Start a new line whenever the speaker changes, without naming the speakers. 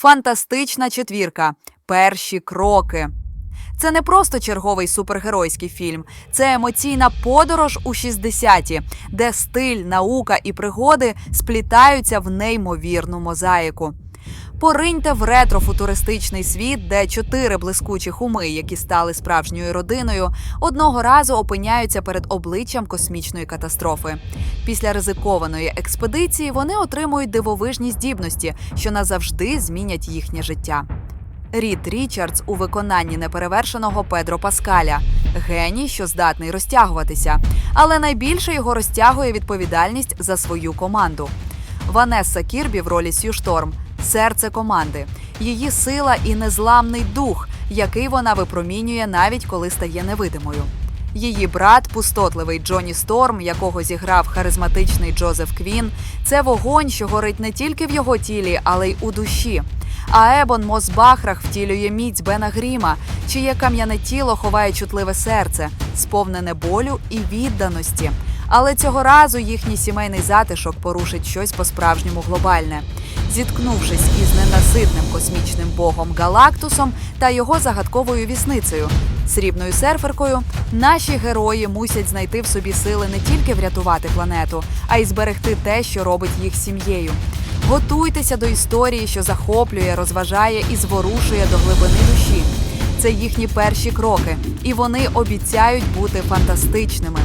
Фантастична четвірка. Перші кроки. Це не просто черговий супергеройський фільм, це емоційна подорож у 60-ті, де стиль, наука і пригоди сплітаються в неймовірну мозаїку. Пориньте в ретро-футуристичний світ, де чотири блискучих уми, які стали справжньою родиною, одного разу опиняються перед обличчям космічної катастрофи. Після ризикованої експедиції вони отримують дивовижні здібності, що назавжди змінять їхнє життя. Рід Річардс у виконанні неперевершеного Педро Паскаля, геній, що здатний розтягуватися, але найбільше його розтягує відповідальність за свою команду. Ванесса Кірбі в ролі Сью Шторм серце команди, її сила і незламний дух, який вона випромінює навіть коли стає невидимою. Її брат, пустотливий Джоні Сторм, якого зіграв харизматичний Джозеф Квін, це вогонь, що горить не тільки в його тілі, але й у душі. А Ебон Мосбахрах втілює міць Бена Гріма, чиє кам'яне тіло ховає чутливе серце, сповнене болю і відданості. Але цього разу їхній сімейний затишок порушить щось по-справжньому глобальне. Зіткнувшись із ненаситним космічним богом Галактусом та його загадковою вісницею, срібною серферкою, наші герої мусять знайти в собі сили не тільки врятувати планету, а й зберегти те, що робить їх сім'єю. Готуйтеся до історії, що захоплює, розважає і зворушує до глибини душі. Це їхні перші кроки, і вони обіцяють бути фантастичними.